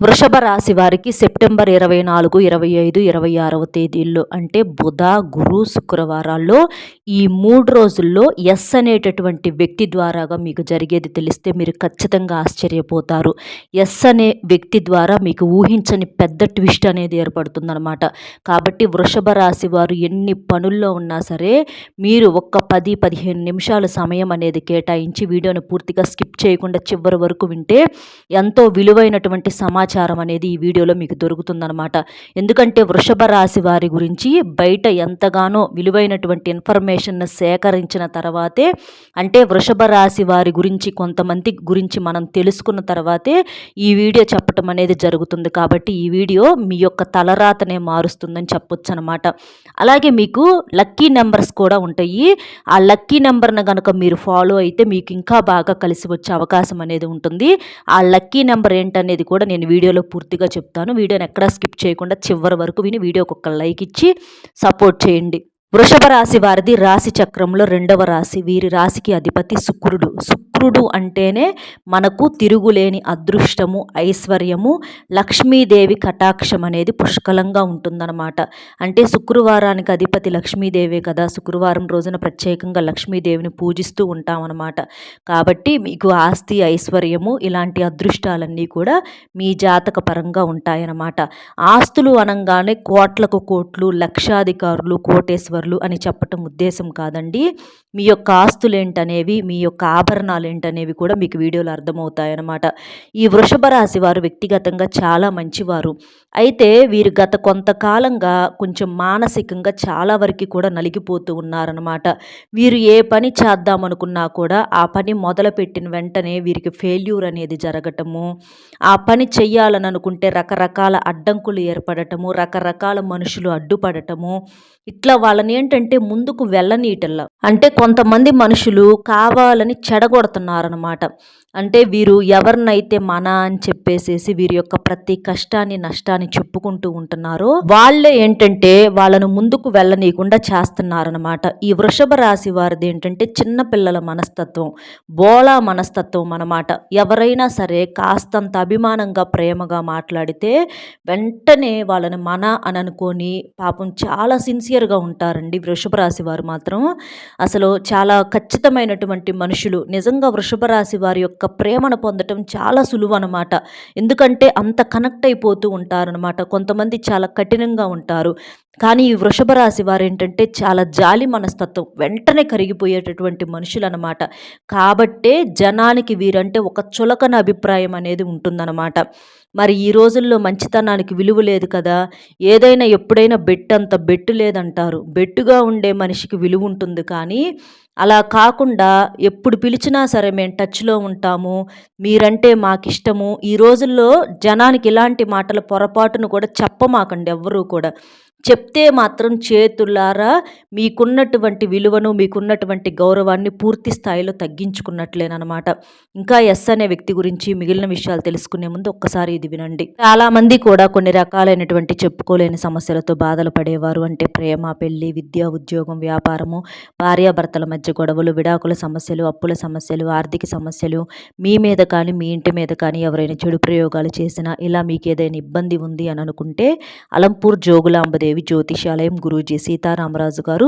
వృషభ రాశి వారికి సెప్టెంబర్ ఇరవై నాలుగు ఇరవై ఐదు ఇరవై ఆరవ తేదీల్లో అంటే బుధ గురు శుక్రవారాల్లో ఈ మూడు రోజుల్లో ఎస్ అనేటటువంటి వ్యక్తి ద్వారాగా మీకు జరిగేది తెలిస్తే మీరు ఖచ్చితంగా ఆశ్చర్యపోతారు. ఎస్ అనే వ్యక్తి ద్వారా మీకు ఊహించని పెద్ద ట్విస్ట్ అనేది ఏర్పడుతుందన్నమాట. కాబట్టి వృషభ రాశి వారు ఎన్ని పనుల్లో ఉన్నా సరే మీరు ఒక్క పది పదిహేను నిమిషాల సమయం అనేది కేటాయించి వీడియోను పూర్తిగా స్కిప్ చేయకుండా చివరి వరకు వింటే ఎంతో విలువైనటువంటి సమాచారం సమాచారం అనేది ఈ వీడియోలో మీకు దొరుకుతుందనమాట ఎందుకంటే వృషభ రాశి వారి గురించి బయట ఎంతగానో విలువైనటువంటి ఇన్ఫర్మేషన్ సేకరించిన తర్వాతే అంటే వృషభ రాశి వారి గురించి కొంతమంది గురించి మనం తెలుసుకున్న తర్వాతే ఈ వీడియో చెప్పటం అనేది జరుగుతుంది. కాబట్టి ఈ వీడియో మీ యొక్క తలరాతనే మారుస్తుందని చెప్పొచ్చు అనమాట అలాగే మీకు లక్కీ నెంబర్స్ కూడా ఉంటాయి. ఆ లక్కీ నెంబర్ను కనుక మీరు ఫాలో అయితే మీకు ఇంకా బాగా కలిసి వచ్చే అవకాశం అనేది ఉంటుంది. ఆ లక్కీ నెంబర్ ఏంటనేది కూడా నేను వీడియో వీడియోలో పూర్తిగా చెప్తాను. వీడియోని ఎక్కడా స్కిప్ చేయకుండా చివరి వరకు విని వీడియోకి ఒక లైక్ ఇచ్చి సపోర్ట్ చేయండి. వృషభ రాశి వారిది రాశి చక్రంలో రెండవ రాశి. వీరి రాశికి అధిపతి శుక్రుడు. శుక్రుడు అంటేనే మనకు తిరుగులేని అదృష్టము ఐశ్వర్యము లక్ష్మీదేవి కటాక్షం అనేది పుష్కలంగా ఉంటుందన్నమాట. అంటే శుక్రవారానికి అధిపతి లక్ష్మీదేవే కదా శుక్రవారం రోజున ప్రత్యేకంగా లక్ష్మీదేవిని పూజిస్తూ ఉంటామన్నమాట. కాబట్టి మీకు ఆస్తి ఐశ్వర్యము ఇలాంటి అదృష్టాలన్నీ కూడా మీ జాతక పరంగా ఉంటాయన్నమాట. ఆస్తులు అనగానే కోట్లకు కోట్లు లక్షాధికారులు కోటేశ్వరులు అని చెప్పటం ఉద్దేశం కాదండి. మీ యొక్క ఆస్తులేంటనేవి మీ యొక్క ఆభరణాలు ఏంటనేవి కూడా మీకు వీడియోలో అర్థమవుతాయన్నమాట. ఈ వృషభ రాశి వారు వ్యక్తిగతంగా చాలా మంచివారు. అయితే వీరు గత కొంతకాలంగా కొంచెం మానసికంగా చాలా వరకు కూడా నలిగిపోతూ ఉన్నారనమాట వీరు ఏ పని చేద్దామనుకున్నా కూడా ఆ పని మొదలుపెట్టిన వెంటనే వీరికి ఫెయిల్యూర్ అనేది జరగటము ఆ పని చెయ్యాలని అనుకుంటే రకరకాల అడ్డంకులు ఏర్పడటము రకరకాల మనుషులు అడ్డుపడటము. ఇట్లా వాళ్ళని ఏంటంటే ముందుకు వెళ్ళనీటల్లా అంటే కొంతమంది మనుషులు కావాలని చెడగొడుతున్నారనమాట అంటే వీరు ఎవరినైతే మన అని చెప్పేసేసి వీరి యొక్క ప్రతి కష్టాన్ని నష్టాన్ని చెప్పుకుంటూ ఉంటున్నారో వాళ్ళే ఏంటంటే వాళ్ళను ముందుకు వెళ్ళనీయకుండా చేస్తున్నారనమాట ఈ వృషభ రాశి వారిది ఏంటంటే చిన్నపిల్లల మనస్తత్వం బోలా మనస్తత్వం అనమాట ఎవరైనా సరే కాస్తంత అభిమానంగా ప్రేమగా మాట్లాడితే వెంటనే వాళ్ళని మన అని అనుకొని పాపం చాలా సిన్సియర్గా ఉంటారండి వృషభ రాశి వారు మాత్రం. అసలు చాలా ఖచ్చితమైనటువంటి మనుషులు. నిజంగా వృషభ రాశి వారి యొక్క యొక్క ప్రేమను పొందటం చాలా సులువు అనమాట ఎందుకంటే అంత కనెక్ట్ అయిపోతూ ఉంటారనమాట కొంతమంది చాలా కఠినంగా ఉంటారు. కానీ ఈ వృషభ రాశి వారు ఏంటంటే చాలా జాలి మనస్తత్వం వెంటనే కరిగిపోయేటటువంటి మనుషులు అనమాట కాబట్టే జనానికి వీరంటే ఒక చులకన అభిప్రాయం అనేది ఉంటుందన్నమాట. మరి ఈ రోజుల్లో మంచితనానికి విలువ లేదు కదా. ఏదైనా ఎప్పుడైనా బెట్ అంత బెట్టు లేదంటారు. బెట్టుగా ఉండే మనిషికి విలువ ఉంటుంది కానీ అలా కాకుండా ఎప్పుడు పిలిచినా సరే మేము టచ్లో ఉంటాము. మీరంటే మాకు ఇష్టము ఈ రోజుల్లో జనానికి ఇలాంటి మాటల పొరపాటును కూడా చెప్పమాకండి ఎవ్వరూ కూడా. చెప్తే మాత్రం చేతులారా మీకున్నటువంటి విలువను మీకున్నటువంటి గౌరవాన్ని పూర్తి స్థాయిలో తగ్గించుకున్నట్లేనమాట ఇంకా ఎస్ అనే వ్యక్తి గురించి మిగిలిన విషయాలు తెలుసుకునే ముందు ఒక్కసారి ఇది వినండి. చాలామంది కూడా కొన్ని రకాలైనటువంటి చెప్పుకోలేని సమస్యలతో బాధలు పడేవారు. అంటే ప్రేమ పెళ్ళి విద్య ఉద్యోగం వ్యాపారము భార్యాభర్తల మధ్య గొడవలు విడాకుల సమస్యలు అప్పుల సమస్యలు ఆర్థిక సమస్యలు మీ మీద కానీ మీ ఇంటి మీద కానీ ఎవరైనా చెడు ప్రయోగాలు చేసినా ఇలా మీకు ఏదైనా ఇబ్బంది ఉంది అని అనుకుంటే అలంపూర్ జోగులాంబదే దేవి జ్యోతిషాలయం గురూజీ సీతారామరాజు గారు.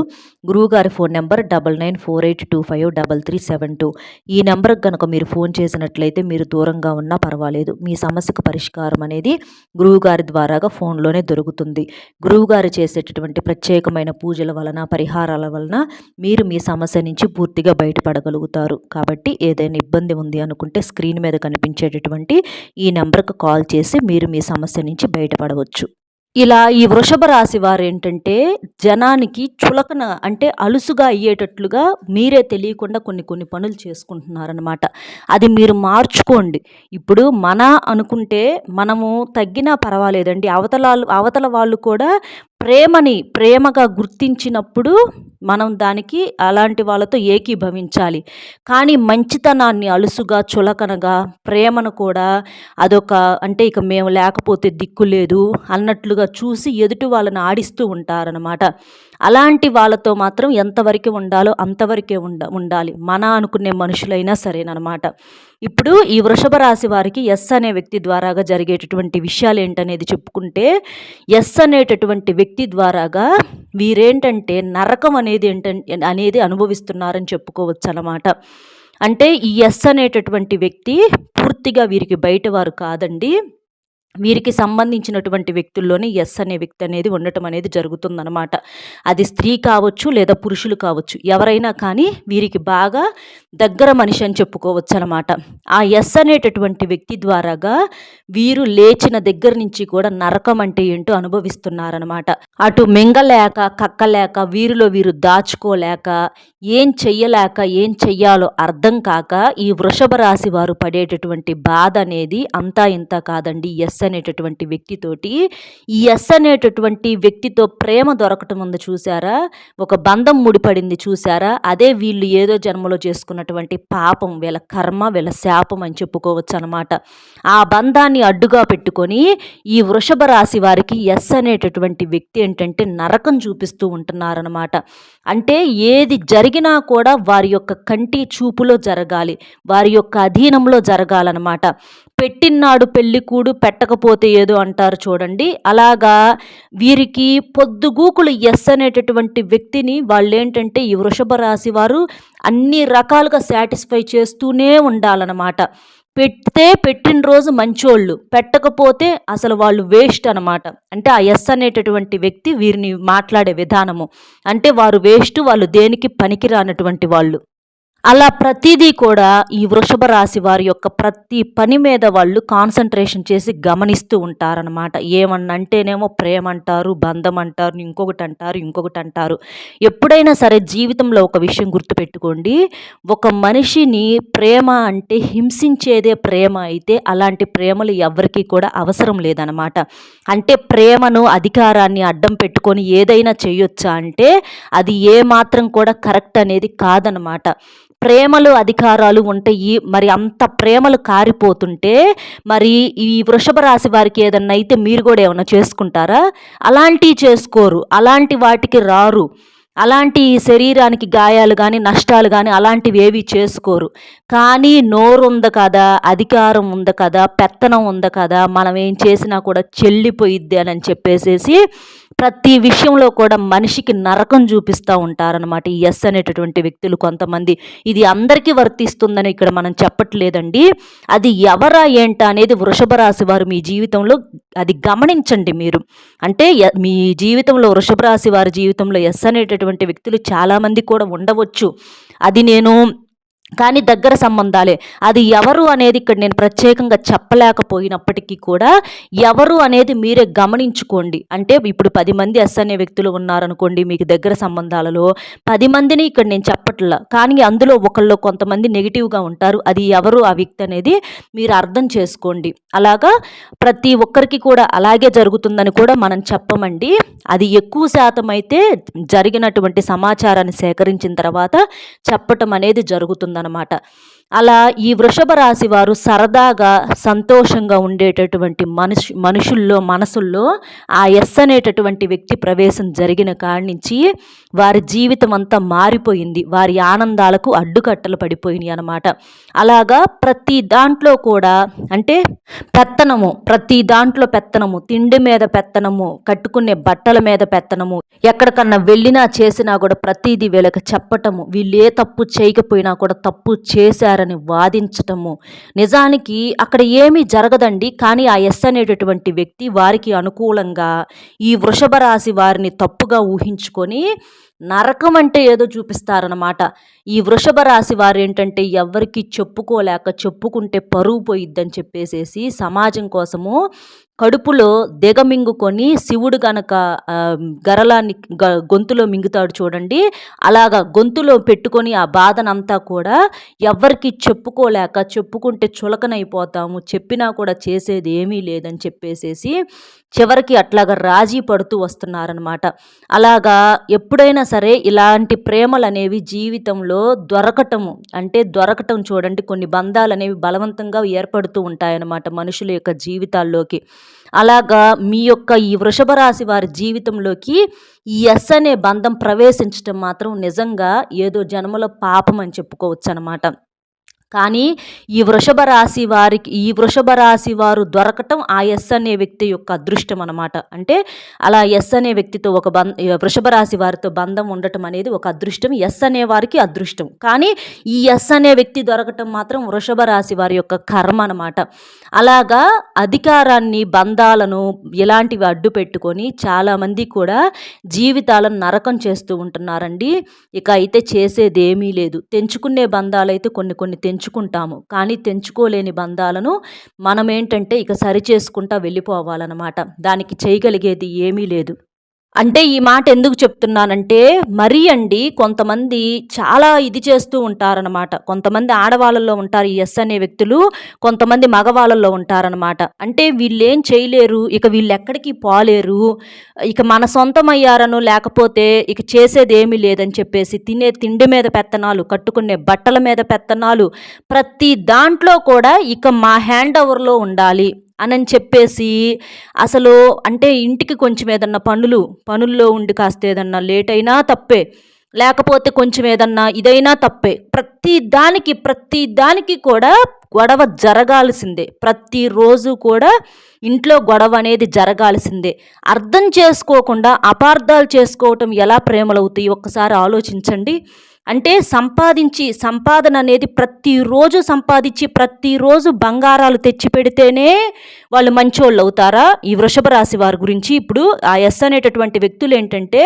గురువుగారి phone number double nine four eight two five double three seven two. ఈ నెంబర్కి కనుక మీరు ఫోన్ చేసినట్లయితే మీరు దూరంగా ఉన్నా పర్వాలేదు. మీ సమస్యకు పరిష్కారం అనేది గురువుగారి ద్వారాగా ఫోన్లోనే దొరుకుతుంది. గురువుగారు చేసేటటువంటి ప్రత్యేకమైన పూజల వలన పరిహారాల వలన మీరు మీ సమస్య నుంచి పూర్తిగా బయటపడగలుగుతారు. కాబట్టి ఏదైనా ఇబ్బంది ఉంది అనుకుంటే స్క్రీన్ మీద కనిపించేటటువంటి ఈ నెంబర్కు కాల్ చేసి మీరు మీ సమస్య నుంచి బయటపడవచ్చు. ఇలా ఈ వృషభ రాశి వారు ఏంటంటే జనానికి చులకన అంటే అలుసుగా అయ్యేటట్లుగా మీరే తెలియకుండా కొన్ని కొన్ని పనులు చేసుకుంటున్నారనమాట అది మీరు మార్చుకోండి. ఇప్పుడు మన అనుకుంటే మనము తగ్గినా పర్వాలేదండి. అవతల అవతల వాళ్ళు కూడా ప్రేమని ప్రేమగా గుర్తించినప్పుడు మనం దానికి అలాంటి వాళ్ళతో ఏకీభవించాలి. కానీ మంచితనాన్ని అలుసుగా చులకనగా ప్రేమను కూడా అదొక అంటే ఇక మేము లేకపోతే దిక్కు లేదు అన్నట్లుగా చూసి ఎదుటి వాళ్ళని ఆడిస్తూ ఉంటారనమాట అలాంటి వాళ్ళతో మాత్రం ఎంతవరకు ఉండాలో అంతవరకే ఉండ ఉండాలి. మన అనుకునే మనుషులైనా సరేనమాట ఇప్పుడు ఈ వృషభ రాశి వారికి ఎస్ అనే వ్యక్తి ద్వారాగా జరిగేటటువంటి విషయాలు ఏంటనేది చెప్పుకుంటే ఎస్ అనేటటువంటి వ్యక్తి ద్వారాగా వీరేంటంటే నరకం అనేది ఏంటంటే అనేది అనుభవిస్తున్నారని చెప్పుకోవచ్చు అన్నమాట అంటే ఈ ఎస్ అనేటటువంటి వ్యక్తి పూర్తిగా వీరికి బయట వారు కాదండి. వీరికి సంబంధించినటువంటి వ్యక్తుల్లోనే ఎస్ అనే వ్యక్తి అనేది ఉండటం అనేది జరుగుతుందనమాట అది స్త్రీ కావచ్చు లేదా పురుషులు కావచ్చు ఎవరైనా కానీ వీరికి బాగా దగ్గర మనిషి అని చెప్పుకోవచ్చు అనమాట ఆ ఎస్ అనేటటువంటి వ్యక్తి ద్వారాగా వీరు లేచిన దగ్గర నుంచి కూడా నరకం అంటే ఏంటో అనుభవిస్తున్నారనమాట అటు మింగలేక కక్కలేక వీరిలో వీరు దాచుకోలేక ఏం చెయ్యలేక ఏం చెయ్యాలో అర్థం కాక ఈ వృషభ రాశి వారు పడేటటువంటి బాధ అనేది అంతా ఇంత కాదండి. ఎస్ అనేటటువంటి వ్యక్తితోటి ఈ ఎస్ అనేటటువంటి వ్యక్తితో ప్రేమ దొరకటం ఉంది చూసారా ఒక బంధం ముడిపడింది చూసారా అదే వీళ్ళు ఏదో జన్మలో చేసుకున్నటువంటి పాపం వీళ్ళ కర్మ వీళ్ళ శాపం అని చెప్పుకోవచ్చు అనమాట ఆ బంధాన్ని అడ్డుగా పెట్టుకొని ఈ వృషభ రాశి వారికి ఎస్ అనేటటువంటి వ్యక్తి ఏంటంటే నరకం చూపిస్తూ ఉంటున్నారనమాట అంటే ఏది జరిగినా కూడా వారి యొక్క కంటి చూపులో జరగాలి వారి యొక్క అధీనంలో జరగాలన్నమాట. పెట్టినాడు పెళ్ళికూడు పెట్టకపోతే ఏదో అంటారు చూడండి. అలాగా వీరికి పొద్దుగూకులు ఎస్ అనేటటువంటి వ్యక్తిని వాళ్ళు ఏంటంటే ఈ వృషభ రాశి వారు అన్ని రకాలుగా సాటిస్ఫై చేస్తూనే ఉండాలన్నమాట. పెడితే పెట్టిన రోజు మంచోళ్ళు పెట్టకపోతే అసలు వాళ్ళు వేస్ట్ అనమాట అంటే ఆ ఎస్ అనేటటువంటి వ్యక్తి వీరిని మాట్లాడే విధానము. అంటే వారు వేస్ట్ వాళ్ళు దేనికి పనికిరానటువంటి వాళ్ళు. అలా ప్రతిదీ కూడా ఈ వృషభ రాశి వారి యొక్క ప్రతి పని మీద వాళ్ళు కాన్సన్ట్రేషన్ చేసి గమనిస్తూ ఉంటారనమాట ఏమన్నంటేనేమో ప్రేమ అంటారు బంధం అంటారు ఇంకొకటి అంటారు ఇంకొకటి అంటారు ఎప్పుడైనా సరే జీవితంలో ఒక విషయం గుర్తుపెట్టుకోండి. ఒక మనిషిని ప్రేమ అంటే హింసించేదే ప్రేమ అయితే అలాంటి ప్రేమలు ఎవరికి కూడా అవసరం లేదనమాట అంటే ప్రేమను అధికారాన్ని అడ్డం పెట్టుకొని ఏదైనా చేయొచ్చా అంటే అది ఏమాత్రం కూడా కరెక్ట్ అనేది కాదనమాట ప్రేమలు అధికారాలు ఉంటాయి. మరి అంత ప్రేమలు కారిపోతుంటే మరి ఈ వృషభ రాశి వారికి ఏదన్నా అయితే మీరు కూడా ఏమైనా చేసుకుంటారా? అలాంటివి చేసుకోరు. అలాంటి వాటికి రారు. అలాంటి శరీరానికి గాయాలు కానీ నష్టాలు కానీ అలాంటివి ఏవి చేసుకోరు. కానీ నోరు ఉంది కదా అధికారం ఉంది కదా పెత్తనం ఉంది కదా మనం ఏం చేసినా కూడా చెల్లిపోయిద్ది అని చెప్పేసేసి ప్రతి విషయంలో కూడా మనిషికి నరకం చూపిస్తూ ఉంటారనమాట ఈ ఎస్ అనేటటువంటి వ్యక్తులు కొంతమంది. ఇది అందరికీ వర్తిస్తుందని ఇక్కడ మనం చెప్పట్లేదండి. అది ఎవరా ఏంటా అనేది వృషభ రాశి వారు మీ జీవితంలో అది గమనించండి మీరు. అంటే మీ జీవితంలో వృషభ రాశి వారి జీవితంలో ఎస్ అనేటటువంటి వ్యక్తులు చాలామంది కూడా ఉండవచ్చు. అది నేను కానీ దగ్గర సంబంధాలే. అది ఎవరు అనేది ఇక్కడ నేను ప్రత్యేకంగా చెప్పలేకపోయినప్పటికీ కూడా ఎవరు అనేది మీరే గమనించుకోండి. అంటే ఇప్పుడు పది మంది ఎస్ అనే వ్యక్తులు ఉన్నారనుకోండి మీకు దగ్గర సంబంధాలలో. పది మందిని ఇక్కడ నేను చెప్పట్లా. కానీ అందులో ఒకళ్ళు కొంతమంది నెగిటివ్గా ఉంటారు. అది ఎవరు? ఆ వ్యక్తి అనేది మీరు అర్థం చేసుకోండి. అలాగా ప్రతి ఒక్కరికి కూడా అలాగే జరుగుతుందని కూడా మనం చెప్పమండి. అది ఎక్కువ శాతం అయితే జరిగినటువంటి సమాచారాన్ని సేకరించిన తర్వాత చెప్పటం అనేది జరుగుతుంది అన్నమాట అలా ఈ వృషభ రాశి వారు సరదాగా సంతోషంగా ఉండేటటువంటి మనుషు మనుషుల్లో మనసుల్లో ఆ ఎస్ అనేటటువంటి వ్యక్తి ప్రవేశం జరిగిన కాడి నుంచి వారి జీవితం అంతా మారిపోయింది. వారి ఆనందాలకు అడ్డుకట్టలు పడిపోయినాయి అనమాట అలాగా ప్రతి దాంట్లో కూడా అంటే పెత్తనము ప్రతి దాంట్లో పెత్తనము తిండి మీద పెత్తనము కట్టుకునే బట్టల మీద పెత్తనము ఎక్కడికన్నా వెళ్ళినా చేసినా కూడా ప్రతిదీ వీళ్ళకి చెప్పటము వీళ్ళు ఏ తప్పు చేయకపోయినా కూడా తప్పు చేశారు చేశారని వాదించటము. నిజానికి అక్కడ ఏమీ జరగదండి. కానీ ఆ ఎస్ అనేటటువంటి వ్యక్తి వారికి అనుకూలంగా ఈ వృషభ రాశి వారిని తప్పుగా ఊహించుకొని నరకం అంటే ఏదో చూపిస్తారనమాట ఈ వృషభ రాశి వారు ఏంటంటే ఎవరికి చెప్పుకోలేక చెప్పుకుంటే పరువు పోయిద్దని చెప్పేసేసి సమాజం కోసము కడుపులో దిగమింగుకొని శివుడు గనక గరలాన్ని గొంతులో మింగుతాడు చూడండి. అలాగా గొంతులో పెట్టుకొని ఆ బాధనంతా కూడా ఎవరికి చెప్పుకోలేక చెప్పుకుంటే చులకనైపోతాము చెప్పినా కూడా చేసేది ఏమీ లేదని చెప్పేసేసి చివరికి అట్లాగా రాజీ పడుతూ వస్తున్నారనమాట అలాగా ఎప్పుడైనా సరే ఇలాంటి ప్రేమలు అనేవి జీవితంలో దొరకటము అంటే దొరకటం చూడండి కొన్ని బంధాలు అనేవి బలవంతంగా ఏర్పడుతూ ఉంటాయన్నమాట మనుషుల యొక్క జీవితాల్లోకి. అలాగా మీ యొక్క ఈ వృషభ రాశి వారి జీవితంలోకి ఈ ఎస్ అనే బంధం ప్రవేశించడం మాత్రం నిజంగా ఏదో జన్మలో పాపం అని చెప్పుకోవచ్చు అనమాట కానీ ఈ వృషభ రాశి వారికి ఈ వృషభ రాశి వారు దొరకటం ఆ ఎస్ అనే వ్యక్తి యొక్క అదృష్టం అనమాట అంటే అలా ఎస్ అనే వ్యక్తితో ఒక బంధ వృషభ రాశి వారితో బంధం ఉండటం అనేది ఒక అదృష్టం ఎస్ అనే వారికి అదృష్టం. కానీ ఈ ఎస్ అనే వ్యక్తి దొరకటం మాత్రం వృషభ రాశి వారి యొక్క కర్మ అనమాట అలాగా అధికారాన్ని బంధాలను ఇలాంటివి అడ్డు పెట్టుకొని చాలామంది కూడా జీవితాలను నరకం చేస్తూ ఉంటున్నారండి. ఇక అయితే చేసేది ఏమీ లేదు. తెంచుకునే బంధాలు అయితే కొన్ని కొన్ని తెంచు తెంచుకుంటాము. కానీ తెంచుకోలేని బంధాలను మనం ఏంటంటే ఇక సరి చేసుకుంటా వెళ్ళిపోవాలన్నమాట. దానికి చేయగలిగేది ఏమీ లేదు. అంటే ఈ మాట ఎందుకు చెప్తున్నానంటే మరీ అండి కొంతమంది చాలా ఇది చేస్తూ ఉంటారనమాట కొంతమంది ఆడవాళ్ళల్లో ఉంటారు ఈ ఎస్ అనే వ్యక్తులు కొంతమంది మగవాళ్ళల్లో ఉంటారనమాట అంటే వీళ్ళేం చేయలేరు ఇక వీళ్ళు ఎక్కడికి పోలేరు ఇక మన సొంతమయ్యారను లేకపోతే ఇక చేసేది ఏమీ లేదని చెప్పేసి తినే తిండి మీద పెత్తనాలు కట్టుకునే బట్టల మీద పెత్తనాలు ప్రతి దాంట్లో కూడా ఇక మా హ్యాండ్ ఓవర్లో ఉండాలి. అని చెప్పేసి అసలు అంటే ఇంటికి కొంచెం ఏదన్నా పనులు పనుల్లో ఉండి కాస్త ఏదన్నా లేట్ అయినా తప్పే. లేకపోతే కొంచెం ఏదన్నా ఇదైనా తప్పే. ప్రతి దానికి ప్రతి దానికి కూడా గొడవ జరగాల్సిందే. ప్రతిరోజు కూడా ఇంట్లో గొడవ అనేది జరగాల్సిందే. అర్థం చేసుకోకుండా అపార్థాలు చేసుకోవటం ఎలా ప్రేమలవుతాయి? ఒక్కసారి ఆలోచించండి. అంటే సంపాదించి సంపాదన అనేది ప్రతిరోజు సంపాదించి ప్రతిరోజు బంగారాలు తెచ్చి పెడితేనే వాళ్ళు మంచోళ్ళు అవుతారా? ఈ వృషభ రాశి వారి గురించి ఇప్పుడు ఆ ఎస్ అనేటటువంటి వ్యక్తులు ఏంటంటే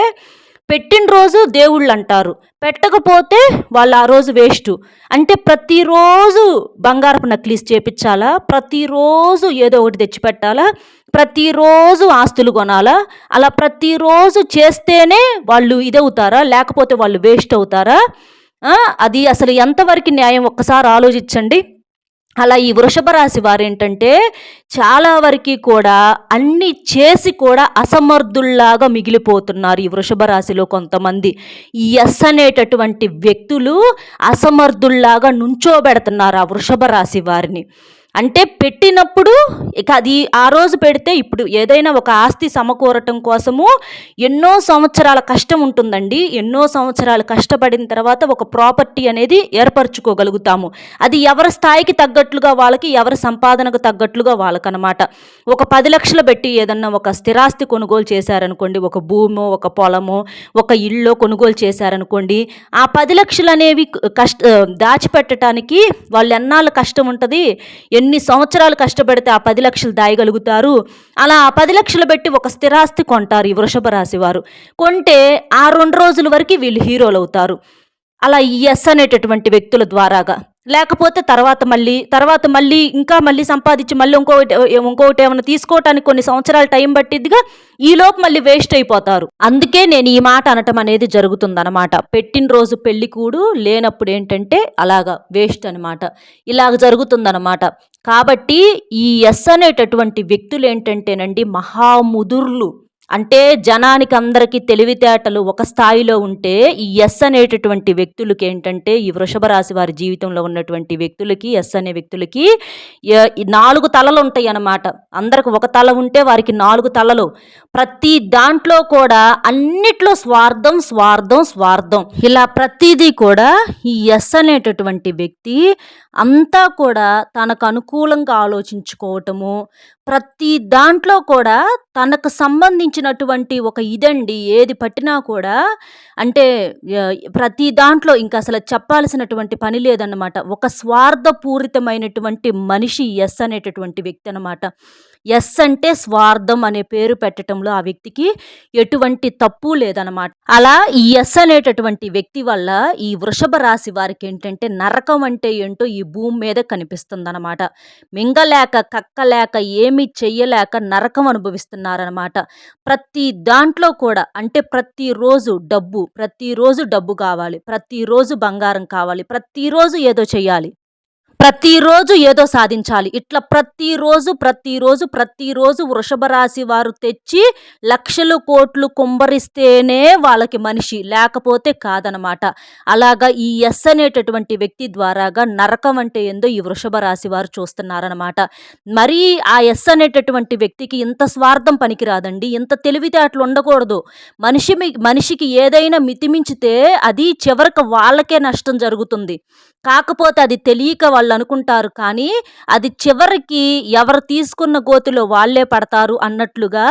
పెట్టిన రోజు దేవుళ్ళు అంటారు పెట్టకపోతే వాళ్ళు ఆ రోజు వేస్ట్. అంటే ప్రతిరోజు బంగారపు నక్లీస్ చేపించాలా? ప్రతిరోజు ఏదో ఒకటి తెచ్చిపెట్టాలా? ప్రతిరోజు ఆస్తులు కొనాలా? అలా ప్రతిరోజు చేస్తేనే వాళ్ళు ఇదవుతారా? లేకపోతే వాళ్ళు వేస్ట్ అవుతారా అది అసలు ఎంతవరకు న్యాయం? ఒక్కసారి ఆలోచించండి. అలా ఈ వృషభ రాశి వారు ఏంటంటే చాలా వరకు కూడా అన్ని చేసి కూడా అసమర్థుల్లాగా మిగిలిపోతున్నారు ఈ వృషభ రాశిలో కొంతమంది. ఈ ఎస్ అనేటటువంటి వ్యక్తులు అసమర్థుల్లాగా నుంచోబెడుతున్నారు ఆ వృషభ రాశి వారిని. అంటే పెట్టినప్పుడు ఇక అది ఆ రోజు పెడితే ఇప్పుడు ఏదైనా ఒక ఆస్తి సమకూరటం కోసము ఎన్నో సంవత్సరాల కష్టం ఉంటుందండి. ఎన్నో సంవత్సరాలు కష్టపడిన తర్వాత ఒక ప్రాపర్టీ అనేది ఏర్పరచుకోగలుగుతాము. అది ఎవరి స్థాయికి తగ్గట్లుగా వాళ్ళకి ఎవరి సంపాదనకు తగ్గట్లుగా వాళ్ళకనమాట. ఒక పది లక్షలు పెట్టి ఏదన్నా ఒక స్థిరాస్తి కొనుగోలు చేశారనుకోండి ఒక భూమో ఒక పొలమో ఒక ఇల్లు కొనుగోలు చేశారనుకోండి ఆ పది లక్షలు అనేవి కష్ట దాచిపెట్టడానికి వాళ్ళు ఎన్నాళ్ళు కష్టం ఉంటుంది? ఎన్ని సంవత్సరాలు కష్టపడితే ఆ పది లక్షలు దాయగలుగుతారు? అలా ఆ పది లక్షలు పెట్టి ఒక స్థిరాస్తి కొంటారు ఈ వృషభ రాశి వారు. కొంటే ఆ రెండు రోజుల వరకు వీళ్ళు హీరోలు అవుతారు. అలా ఈ ఎస్ అనేటటువంటి వ్యక్తుల ద్వారాగా. లేకపోతే తర్వాత మళ్ళీ తర్వాత మళ్ళీ ఇంకా మళ్ళీ సంపాదించి మళ్ళీ ఇంకొకటి ఇంకొకటి ఏమైనా తీసుకోవటానికి కొన్ని సంవత్సరాలు టైం పట్టిద్దిగా ఈలోపు మళ్ళీ వేస్ట్ అయిపోతారు. అందుకే నేను ఈ మాట అనటం అనేది జరుగుతుందన్నమాట. పెట్టిన రోజు పెళ్ళి కూడు లేనప్పుడు ఏంటంటే అలాగా వేస్ట్ అనమాట ఇలాగ జరుగుతుందన్నమాట. కాబట్టి ఈ ఎస్ అనేటటువంటి వ్యక్తులు ఏంటంటేనండి మహాముదుర్లు. అంటే జనానికి అందరికీ తెలివితేటలు ఒక స్థాయిలో ఉంటే ఈ ఎస్ అనేటటువంటి వ్యక్తులకి ఏంటంటే ఈ వృషభ రాశి వారి జీవితంలో ఉన్నటువంటి వ్యక్తులకి ఎస్ అనే వ్యక్తులకి నాలుగు తలలు ఉంటాయి అన్నమాట అందరికి ఒక తల ఉంటే వారికి నాలుగు తలలు. ప్రతి దాంట్లో కూడా అన్నిట్లో స్వార్థం స్వార్థం స్వార్థం. ఇలా ప్రతిదీ కూడా ఈ ఎస్ అనేటటువంటి వ్యక్తి అంతా కూడా తనకు అనుకూలంగా ఆలోచించుకోవటము ప్రతి దాంట్లో కూడా తనకు సంబంధించినటువంటి ఒక ఇదండి. ఏది పట్టినా కూడా అంటే ప్రతి దాంట్లో ఇంకా అసలు చెప్పాల్సినటువంటి పని లేదన్నమాట. ఒక స్వార్థపూరితమైనటువంటి మనిషి ఎస్ అనేటటువంటి వ్యక్తి అనమాట ఎస్ అంటే స్వార్థం అనే పేరు పెట్టడంలో ఆ వ్యక్తికి ఎటువంటి తప్పు లేదనమాట అలా ఈ ఎస్ అనేటటువంటి వ్యక్తి వల్ల ఈ వృషభ రాశి వారికి ఏంటంటే నరకం అంటే ఏంటో ఈ భూమి మీద కనిపిస్తుంది అనమాట మింగలేక కక్కలేక ఏమి చెయ్యలేక నరకం అనుభవిస్తున్నారనమాట ప్రతి దాంట్లో కూడా అంటే ప్రతిరోజు డబ్బు ప్రతిరోజు డబ్బు కావాలి ప్రతిరోజు బంగారం కావాలి ప్రతిరోజు ఏదో చెయ్యాలి. ప్రతిరోజు ఏదో సాధించాలి. ఇట్లా ప్రతిరోజు ప్రతిరోజు ప్రతిరోజు వృషభ రాశి వారు తెచ్చి లక్షలు కోట్లు కుంభరిస్తేనే వాళ్ళకి మనిషి. లేకపోతే కాదనమాట. అలాగా ఈ ఎస్ అనేటటువంటి వ్యక్తి ద్వారాగా నరకం అంటే ఏందో ఈ వృషభ రాశి వారు చూస్తున్నారనమాట. మరి ఆ ఎస్ అనేటటువంటి వ్యక్తికి ఇంత స్వార్థం పనికిరాదండి. ఇంత తెలివితేటలు ఉండకూడదు. మనిషి మీ- మనిషికి ఏదైనా మితిమించితే అది చివరికి వాళ్ళకే నష్టం జరుగుతుంది. కాకపోతే అది తెలియక వాళ్ళు వాళ్ళు అనుకుంటారు కానీ అది చివరికి ఎవరు తీసుకున్న గోతిలో వాళ్ళే పడతారు అన్నట్లుగా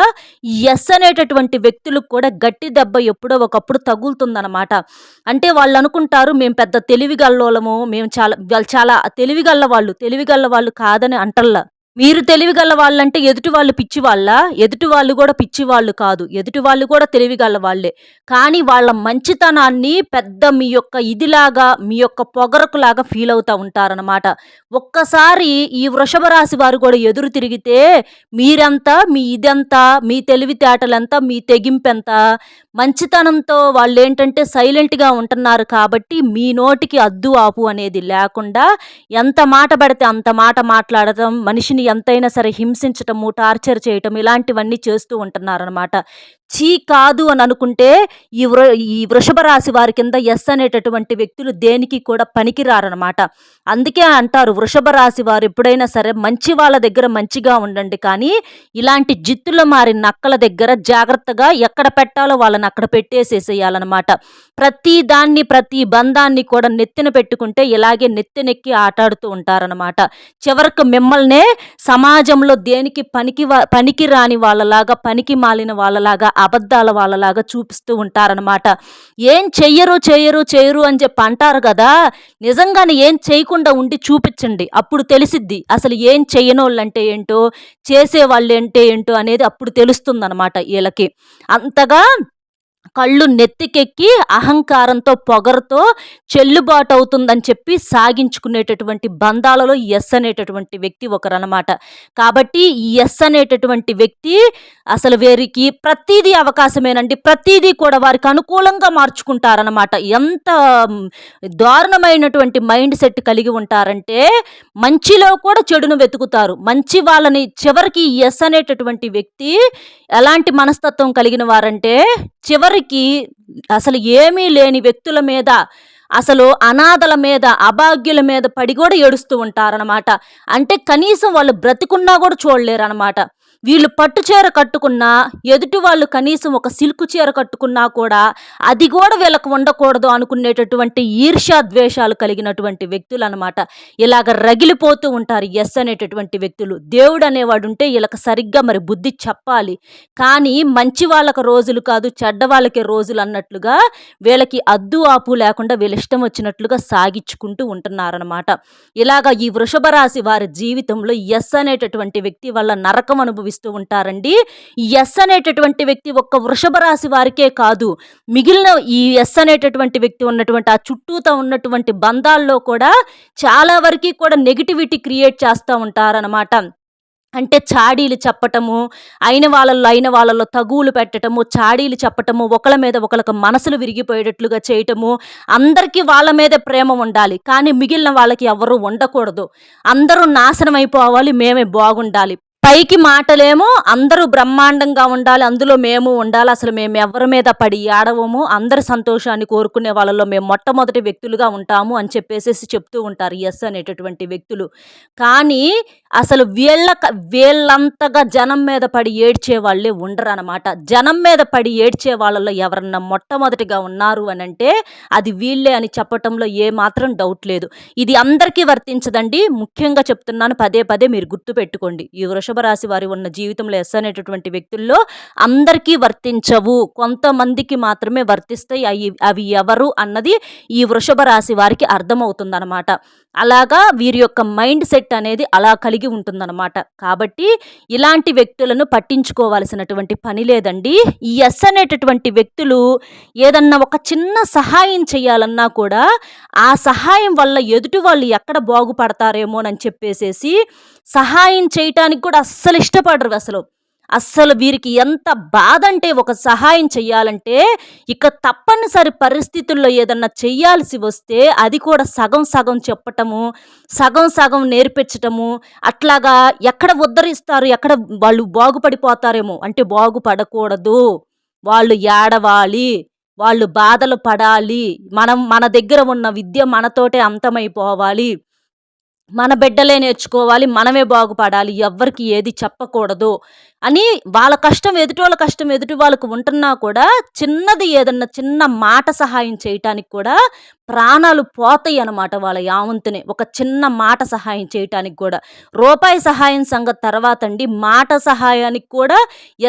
ఎస్ అనేటటువంటి వ్యక్తులకు కూడా గట్టి దెబ్బ ఎప్పుడో ఒకప్పుడు తగులుతుందన్నమాట. అంటే వాళ్ళు అనుకుంటారు మేము పెద్ద తెలివిగల్లోలము మేము చాలా వాళ్ళు చాలా తెలివిగల్ల వాళ్ళు తెలివిగల్ల వాళ్ళు కాదని అంటల్లా. మీరు తెలివిగల వాళ్ళంటే ఎదుటి వాళ్ళు పిచ్చి వాళ్ళ ఎదుటి వాళ్ళు కూడా పిచ్చి వాళ్ళు కాదు. ఎదుటి వాళ్ళు కూడా తెలివిగల వాళ్ళే. కానీ వాళ్ళ మంచితనాన్ని పెద్ద మీ యొక్క ఇదిలాగా మీ యొక్క పొగరకులాగా ఫీల్ అవుతూ ఉంటారనమాట ఒక్కసారి ఈ వృషభ రాశి వారు కూడా ఎదురు తిరిగితే మీరంతా మీ ఇదంతా మీ తెలివితేటలంతా మీ తెగింపెంత? మంచితనంతో వాళ్ళు ఏంటంటే సైలెంట్గా ఉంటున్నారు కాబట్టి మీ నోటికి అద్దు ఆపు అనేది లేకుండా ఎంత మాట పడితే అంత మాట మాట్లాడటం మనిషిని ఎంతైనా సరే హింసించటము టార్చర్ చేయటం ఇలాంటివన్నీ చేస్తూ ఉంటున్నారనమాట చీ కాదు అని అనుకుంటే ఈ వృ ఈ వృషభ రాశి వారి కింద ఎస్ అనేటటువంటి వ్యక్తులు దేనికి కూడా పనికిరారనమాట అందుకే అంటారు వృషభ రాశి వారు ఎప్పుడైనా సరే మంచి వాళ్ళ దగ్గర మంచిగా ఉండండి కానీ ఇలాంటి జిత్తుల మారి నక్కల దగ్గర జాగ్రత్తగా ఎక్కడ పెట్టాలో వాళ్ళని అక్కడ పెట్టేసేసేయాలన్నమాట. ప్రతి దాన్ని ప్రతి బంధాన్ని కూడా నెత్తిన పెట్టుకుంటే ఇలాగే నెత్తినెక్కి ఆటాడుతూ ఉంటారనమాట చివరికి మిమ్మల్నే సమాజంలో దేనికి పనికి వా- పనికి రాని వాళ్ళలాగా పనికి మాలిన వాళ్ళలాగా అబద్ధాల వాళ్ళలాగా చూపిస్తూ ఉంటారనమాట ఏం చెయ్యరు చేయరు చేయరు అని చెప్పి అంటారు కదా నిజంగానే ఏం చేయకుండా ఉండి చూపించండి అప్పుడు తెలిసిద్ది. అసలు ఏం చెయ్యనోళ్ళంటే ఏంటో చేసేవాళ్ళు అంటే ఏంటో అనేది అప్పుడు తెలుస్తుందన్నమాట వీళ్ళకి. అంతగా కళ్ళు నెత్తికెక్కి అహంకారంతో పొగరతో చెల్లుబాటు అవుతుందని చెప్పి సాగించుకునేటటువంటి బంధాలలో ఎస్ అనేటటువంటి వ్యక్తి ఒకరనమాట కాబట్టి ఈ ఎస్ అనేటటువంటి వ్యక్తి అసలు వీరికి ప్రతిదీ అవకాశమేనండి. ప్రతిదీ కూడా వారికి అనుకూలంగా మార్చుకుంటారనమాట ఎంత దారుణమైనటువంటి మైండ్ సెట్ కలిగి ఉంటారంటే మంచిలో కూడా చెడును వెతుకుతారు. మంచి వాళ్ళని చివరికి ఎస్ అనేటటువంటి వ్యక్తి ఎలాంటి మనస్తత్వం కలిగిన వారంటే చివరి చివరికి అసలు ఏమీ లేని వ్యక్తుల మీద అసలు అనాథల మీద అభాగ్యుల మీద పడి కూడా ఏడుస్తూ ఉంటారనమాట అంటే కనీసం వాళ్ళు బ్రతికున్నా కూడా చూడలేరు అనమాట వీళ్ళు పట్టు చీర కట్టుకున్నా ఎదుటి వాళ్ళు కనీసం ఒక సిల్క్ చీర కట్టుకున్నా కూడా అది కూడా వీళ్ళకు ఉండకూడదు అనుకునేటటువంటి ఈర్ష్యా ద్వేషాలు కలిగినటువంటి వ్యక్తులు అనమాట ఇలాగ రగిలిపోతూ ఉంటారు ఎస్ అనేటటువంటి వ్యక్తులు. దేవుడు అనేవాడు ఉంటే వీళ్ళకి సరిగ్గా మరి బుద్ధి చెప్పాలి. కానీ మంచి వాళ్ళకి రోజులు కాదు చెడ్డ వాళ్ళకి రోజులు అన్నట్లుగా వీళ్ళకి అద్దు ఆపు లేకుండా వీళ్ళ ఇష్టం వచ్చినట్లుగా సాగించుకుంటూ ఉంటున్నారనమాట. ఇలాగ ఈ వృషభ రాశి వారి జీవితంలో ఎస్ అనేటటువంటి వ్యక్తి వల్ల నరకం అనుభవిస్తూ ఉంటారండి. ఎస్ అనేటటువంటి వ్యక్తి ఒక్క వృషభ రాశి వారికే కాదు. మిగిలిన ఈ ఎస్ అనేటటువంటి వ్యక్తి ఉన్నటువంటి ఆ చుట్టూతో ఉన్నటువంటి బంధాల్లో కూడా చాలా వరకు కూడా నెగిటివిటీ క్రియేట్ చేస్తూ ఉంటారనమాట అంటే చాడీలు చెప్పటము అయిన వాళ్ళల్లో అయిన వాళ్ళలో తగువులు పెట్టటము చాడీలు చెప్పటము ఒకళ్ళ మీద ఒకళ్ళకి మనసులు విరిగిపోయేటట్లుగా చేయటము అందరికీ వాళ్ళ మీదే ప్రేమ ఉండాలి. కానీ మిగిలిన వాళ్ళకి ఎవరు ఉండకూడదు. అందరూ నాశనం అయిపోవాలి మేమే బాగుండాలి. పైకి మాటలేమో అందరూ బ్రహ్మాండంగా ఉండాలి అందులో మేము ఉండాలి అసలు మేము ఎవరి మీద పడి ఆడవము అందరి సంతోషాన్ని కోరుకునే వాళ్ళలో మేము మొట్టమొదటి వ్యక్తులుగా ఉంటాము అని చెప్పేసి చెప్తూ ఉంటారు ఎస్ అనేటటువంటి వ్యక్తులు. కానీ అసలు వీళ్ళ వీళ్ళంతగా జనం మీద పడి ఏడ్చే వాళ్ళే ఉండరు అనమాట జనం మీద పడి ఏడ్చే వాళ్ళలో ఎవరన్నా మొట్టమొదటిగా ఉన్నారు అని అంటే అది వీళ్ళే అని చెప్పటంలో ఏ మాత్రం డౌట్ లేదు. ఇది అందరికీ వర్తించదండి. ముఖ్యంగా చెప్తున్నాను పదే పదే మీరు గుర్తుపెట్టుకోండి. ఈ వృషభ రాశి వారి ఉన్న జీవితంలో ఎస్ అనేటటువంటి వ్యక్తుల్లో అందరికీ వర్తించవు. కొంతమందికి మాత్రమే వర్తిస్తాయి. అవి అవి ఎవరు అన్నది ఈ వృషభ రాశి వారికి అర్థమవుతుందన్నమాట. అలాగా వీరి యొక్క మైండ్ సెట్ అనేది అలా కలిగి ఉంటుందన్నమాట. కాబట్టి ఇలాంటి వ్యక్తులను పట్టించుకోవాల్సినటువంటి పని లేదండి. ఈ ఎస్ అనేటటువంటి వ్యక్తులు ఏదన్నా ఒక చిన్న సహాయం చేయాలన్నా కూడా ఆ సహాయం వల్ల ఎదుటి వాళ్ళు ఎక్కడ బాగుపడతారేమోనని చెప్పేసేసి సహాయం చేయటానికి కూడా అస్సలు ఇష్టపడరు అసలు. అస్సలు వీరికి ఎంత బాధ అంటే ఒక సహాయం చెయ్యాలంటే ఇక తప్పనిసరి పరిస్థితుల్లో ఏదన్నా చెయ్యాల్సి వస్తే అది కూడా సగం సగం చెప్పటము సగం సగం నేర్పించటము అట్లాగా ఎక్కడ ఉద్ధరిస్తారు ఎక్కడ వాళ్ళు బాగుపడిపోతారేమో. అంటే బాగుపడకూడదు. వాళ్ళు ఏడవాలి వాళ్ళు బాధలు పడాలి. మనం మన దగ్గర ఉన్న విద్య మనతోటే అంతమైపోవాలి. మన బిడ్డలే నేర్చుకోవాలి మనమే బాగుపడాలి ఎవ్వరికి ఏది చెప్పకూడదు అని వాళ్ళ కష్టం ఎదుటి వాళ్ళ కష్టం ఎదుటి వాళ్ళకు ఉంటున్నా కూడా చిన్నది ఏదన్నా చిన్న మాట సహాయం చేయటానికి కూడా ప్రాణాలు పోతాయి అన్నమాట వాళ్ళ యావంతునే. ఒక చిన్న మాట సహాయం చేయటానికి కూడా. రూపాయి సహాయం సంగతి తర్వాత అండి. మాట సహాయానికి కూడా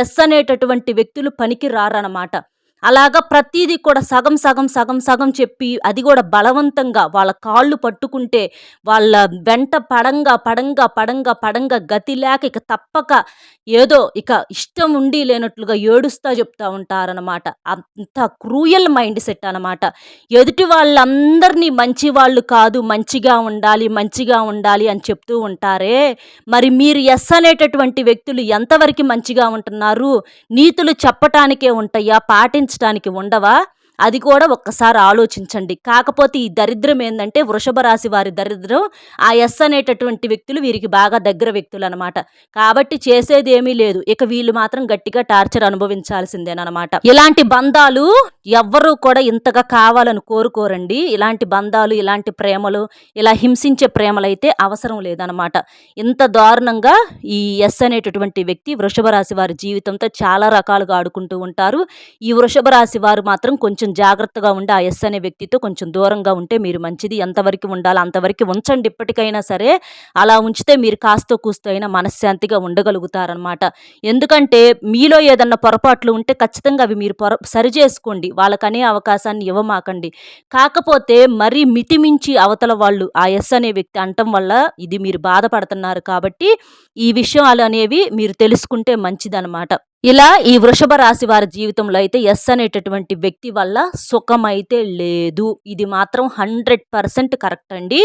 ఎస్ అనేటటువంటి వ్యక్తులు పనికి రారన్నమాట అలాగా ప్రతీది కూడా సగం సగం సగం సగం చెప్పి అది కూడా బలవంతంగా వాళ్ళ కాళ్ళు పట్టుకుంటే వాళ్ళ వెంట పడంగా పడంగా పడంగా పడంగా గతి లేక ఇక తప్పక ఏదో ఇక ఇష్టం ఉండి లేనట్లుగా ఏడుస్తా చెప్తా ఉంటారనమాట అంత క్రూయల్ మైండ్ సెట్ అనమాట ఎదుటి వాళ్ళందరినీ మంచి వాళ్ళు కాదు మంచిగా ఉండాలి మంచిగా ఉండాలి అని చెప్తూ ఉంటారే. మరి మీరు ఎస్ అనేటటువంటి వ్యక్తులు ఎంతవరకు మంచిగా ఉంటున్నారు? నీతులు చెప్పటానికే ఉంటాయా? పాటించ పాటించడానికి ఉండవా? అది కూడా ఒక్కసారి ఆలోచించండి. కాకపోతే ఈ దరిద్రం ఏంటంటే వృషభ రాశి వారి దరిద్రం ఆ ఎస్ అనేటటువంటి వ్యక్తులు వీరికి బాగా దగ్గర వ్యక్తులు అనమాట కాబట్టి చేసేది ఏమీ లేదు. ఇక వీళ్ళు మాత్రం గట్టిగా టార్చర్ అనుభవించాల్సిందేనమాట. ఇలాంటి బంధాలు ఎవ్వరూ కూడా ఇంతగా కావాలని కోరుకోరండి. ఇలాంటి బంధాలు ఇలాంటి ప్రేమలు ఇలా హింసించే ప్రేమలు అయితే అవసరం లేదనమాట. ఇంత దారుణంగా ఈ ఎస్ అనేటటువంటి వ్యక్తి వృషభ రాశి వారి జీవితంతో చాలా రకాలుగా ఆడుకుంటూ ఉంటారు. ఈ వృషభ రాశి వారు మాత్రం కొంచెం కొంచెం జాగ్రత్తగా ఉండి ఆ ఎస్ అనే వ్యక్తితో కొంచెం దూరంగా ఉంటే మీరు మంచిది. ఎంతవరకు ఉండాలో అంతవరకు ఉంచండి. ఇప్పటికైనా సరే అలా ఉంచితే మీరు కాస్తో కూస్తో అయినా మనశ్శాంతిగా ఉండగలుగుతారనమాట ఎందుకంటే మీలో ఏదన్నా పొరపాట్లు ఉంటే ఖచ్చితంగా అవి మీరు పొర సరి చేసుకోండి. వాళ్ళకనే అవకాశాన్ని ఇవ్వమాకండి. కాకపోతే మరీ మితిమించి అవతల వాళ్ళు ఆ ఎస్ అనే వ్యక్తి అంటం వల్ల ఇది మీరు బాధపడుతున్నారు కాబట్టి ఈ విషయాలు అనేవి మీరు తెలుసుకుంటే మంచిదనమాట ఇలా ఈ వృషభ రాశి వారి జీవితంలో అయితే ఎస్ అనేటటువంటి వ్యక్తి వల్ల సుఖం అయితే లేదు. ఇది మాత్రం హండ్రెడ్ పర్సెంట్ కరెక్ట్ అండి.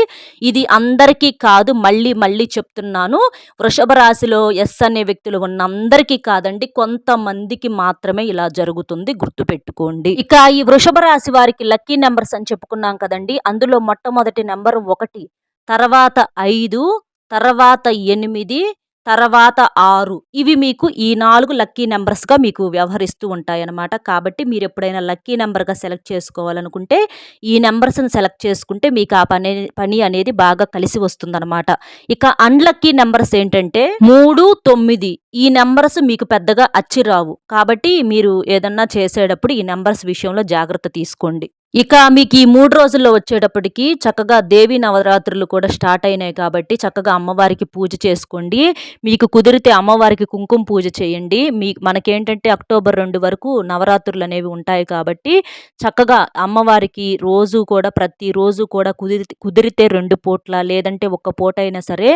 ఇది అందరికీ కాదు మళ్ళీ మళ్ళీ చెప్తున్నాను. వృషభ రాశిలో ఎస్ అనే వ్యక్తులు ఉన్న అందరికీ కాదండి కొంతమందికి మాత్రమే ఇలా జరుగుతుంది గుర్తుపెట్టుకోండి. ఇక ఈ వృషభ రాశి వారికి లక్కీ నెంబర్స్ అని చెప్పుకున్నాం కదండి అందులో మొట్టమొదటి నెంబర్ ఒకటి తర్వాత ఐదు తర్వాత ఎనిమిది తర్వాత ఆరు. ఇవి మీకు ఈ నాలుగు లక్కీ నెంబర్స్గా మీకు వ్యవహరిస్తూ ఉంటాయి అన్నమాట కాబట్టి మీరు ఎప్పుడైనా లక్కీ నెంబర్గా సెలెక్ట్ చేసుకోవాలనుకుంటే ఈ నెంబర్స్ని సెలెక్ట్ చేసుకుంటే మీకు ఆ పని పని అనేది బాగా కలిసి వస్తుందన్నమాట. ఇక అన్లక్కీ నెంబర్స్ ఏంటంటే మూడు తొమ్మిది. ఈ నెంబర్స్ మీకు పెద్దగా అచ్చిరావు కాబట్టి మీరు ఏదన్నా చేసేటప్పుడు ఈ నెంబర్స్ విషయంలో జాగ్రత్త తీసుకోండి. ఇక మీకు ఈ మూడు రోజుల్లో వచ్చేటప్పటికి చక్కగా దేవి నవరాత్రులు కూడా స్టార్ట్ అయినాయి కాబట్టి చక్కగా అమ్మవారికి పూజ చేసుకోండి. మీకు కుదిరితే అమ్మవారికి కుంకుమ పూజ చేయండి. మీ మనకేంటంటే అక్టోబర్ రెండు వరకు నవరాత్రులు అనేవి ఉంటాయి కాబట్టి చక్కగా అమ్మవారికి రోజు కూడా ప్రతిరోజు కూడా కుదిరి కుదిరితే రెండు పూట్ల లేదంటే ఒక్క పూట అయినా సరే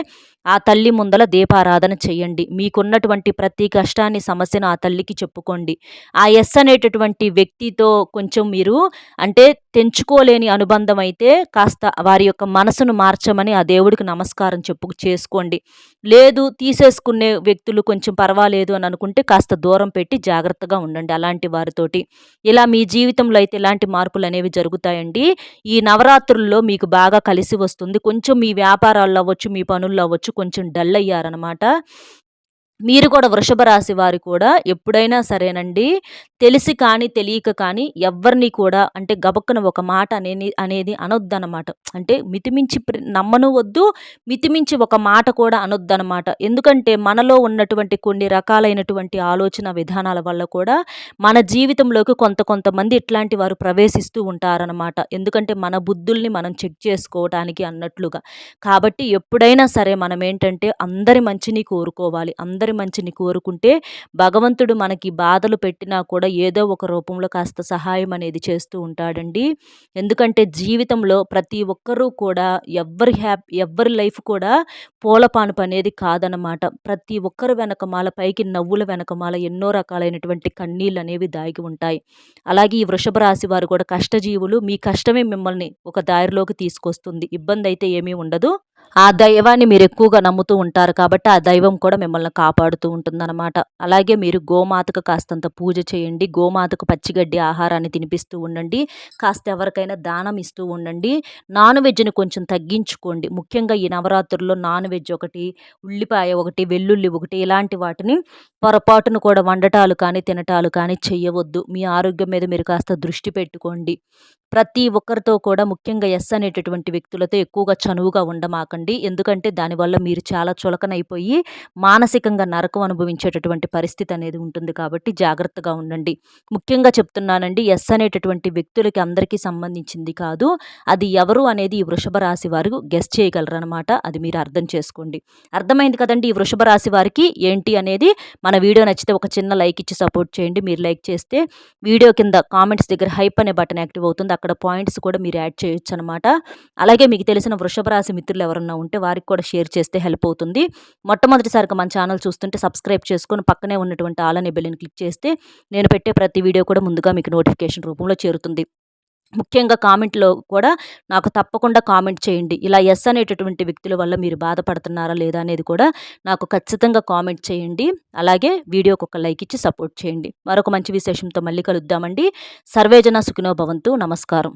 ఆ తల్లి ముందల దీపారాధన చేయండి. మీకున్నటువంటి ప్రతి కష్టాన్ని సమస్యను ఆ తల్లికి చెప్పుకోండి. ఆ ఎస్ అనేటటువంటి వ్యక్తితో కొంచెం మీరు అంటే తెంచుకోలేని అనుబంధం అయితే కాస్త వారి యొక్క మనసును మార్చమని ఆ దేవుడికి నమస్కారం చెప్పు చేసుకోండి. లేదు తీసేసుకునే వ్యక్తులు కొంచెం పర్వాలేదు అని అనుకుంటే కాస్త దూరం పెట్టి జాగ్రత్తగా ఉండండి అలాంటి వారితోటి. ఇలా మీ జీవితంలో అయితే ఇలాంటి మార్పులు అనేవి జరుగుతాయండి? ఈ నవరాత్రుల్లో మీకు బాగా కలిసి వస్తుంది. కొంచెం మీ వ్యాపారాల్లో అవ్వచ్చు మీ పనుల్లో అవ్వచ్చు కొంచెం డల్ అయ్యారనమాట మీరు కూడా వృషభ రాశి వారు కూడా ఎప్పుడైనా సరేనండి. తెలిసి కానీ తెలియక కానీ ఎవరిని కూడా అంటే గబక్కన ఒక మాట అనేది అనేది అనొద్దనమాట అంటే మితిమించి నమ్మను వద్దు మితిమించి ఒక మాట కూడా అనొద్దనమాట ఎందుకంటే మనలో ఉన్నటువంటి కొన్ని రకాలైనటువంటి ఆలోచన విధానాల వల్ల కూడా మన జీవితంలోకి కొంత కొంతమంది ఇట్లాంటి వారు ప్రవేశిస్తూ ఉంటారనమాట ఎందుకంటే మన బుద్ధుల్ని మనం చెక్ చేసుకోవడానికి అన్నట్లుగా. కాబట్టి ఎప్పుడైనా సరే మనం ఏంటంటే అందరి మంచిని కోరుకోవాలి. అందరి అందరి మంచిని కోరుకుంటే భగవంతుడు మనకి బాధలు పెట్టినా కూడా ఏదో ఒక రూపంలో కాస్త సహాయం అనేది చేస్తూ ఉంటాడండి. ఎందుకంటే జీవితంలో ప్రతి ఒక్కరూ కూడా ఎవ్వరి హ్యాపీ ఎవ్వరి లైఫ్ కూడా పూలపానుపు అనేది కాదనమాట ప్రతి ఒక్కరు వెనకమాల పైకి నవ్వుల వెనకమాల ఎన్నో రకాలైనటువంటి కన్నీళ్ళు అనేవి దాగి ఉంటాయి. అలాగే ఈ వృషభ రాశి వారు కూడా కష్టజీవులు మీ కష్టమే మిమ్మల్ని ఒక దారిలోకి తీసుకొస్తుంది. ఇబ్బంది అయితే ఏమీ ఉండదు. ఆ దైవాన్ని మీరు ఎక్కువగా నమ్ముతూ ఉంటారు కాబట్టి ఆ దైవం కూడా మిమ్మల్ని కాపాడుతూ ఉంటుందన్నమాట. అలాగే మీరు గోమాతకు కాస్తంత పూజ చేయండి గోమాతకు పచ్చిగడ్డి ఆహారాన్ని తినిపిస్తూ ఉండండి కాస్త ఎవరికైనా దానం ఇస్తూ ఉండండి. నాన్ వెజ్ని కొంచెం తగ్గించుకోండి. ముఖ్యంగా ఈ నవరాత్రుల్లో నాన్ వెజ్ ఒకటి ఉల్లిపాయ ఒకటి వెల్లుల్లి ఒకటి ఇలాంటి వాటిని పొరపాటును కూడా వండటాలు కానీ తినటాలు కానీ చేయవద్దు మీ ఆరోగ్యం మీద మీరు కాస్త దృష్టి పెట్టుకోండి. ప్రతి ఒక్కరితో కూడా ముఖ్యంగా ఎస్ అనేటటువంటి వ్యక్తులతో ఎక్కువగా చనువుగా ఉండమాకండి ఎందుకంటే దానివల్ల మీరు చాలా చులకనైపోయి మానసికంగా నరకం అనుభవించేటటువంటి పరిస్థితి అనేది ఉంటుంది కాబట్టి జాగ్రత్తగా ఉండండి. ముఖ్యంగా చెప్తున్నానండి ఎస్ అనేటటువంటి వ్యక్తులకి అందరికీ సంబంధించింది కాదు. అది ఎవరు అనేది ఈ వృషభ రాశి వారు గెస్ చేయగలరనమాట అది మీరు అర్థం చేసుకోండి. అర్థమైంది కదండి ఈ వృషభ రాశి వారికి ఏంటి అనేది? మన వీడియో నచ్చితే ఒక చిన్న లైక్ ఇచ్చి సపోర్ట్ చేయండి. మీరు లైక్ చేస్తే వీడియో కింద కామెంట్స్ దగ్గర హైప్ అనే బటన్ యాక్టివ్ అవుతుంది. అక్కడ పాయింట్స్ కూడా మీరు యాడ్ చేయొచ్చు అనమాట అలాగే మీకు తెలిసిన వృషభ రాశి మిత్రులు ఎవరన్నా ఉంటే వారికి కూడా షేర్ చేస్తే హెల్ప్ అవుతుంది. మొట్టమొదటిసారిగా మన ఛానల్ చూస్తుంటే సబ్స్క్రైబ్ చేసుకొని పక్కనే ఉన్నటువంటి ఆల్ బెల్లిని క్లిక్ చేస్తే నేను పెట్టే ప్రతి వీడియో కూడా ముందుగా మీకు నోటిఫికేషన్ రూపంలో చేరుతుంది. ముఖ్యంగా కామెంట్లో కూడా నాకు తప్పకుండా కామెంట్ చేయండి. ఇలా ఎస్ అనేటటువంటి వ్యక్తుల వల్ల మీరు బాధపడుతున్నారా లేదా అనేది కూడా నాకు ఖచ్చితంగా కామెంట్ చేయండి. అలాగే వీడియోకి ఒక లైక్ ఇచ్చి సపోర్ట్ చేయండి. మరొక మంచి విశేషంతో మళ్ళీ కలుద్దామండి. సర్వేజన సుఖినో భవంతు. నమస్కారం.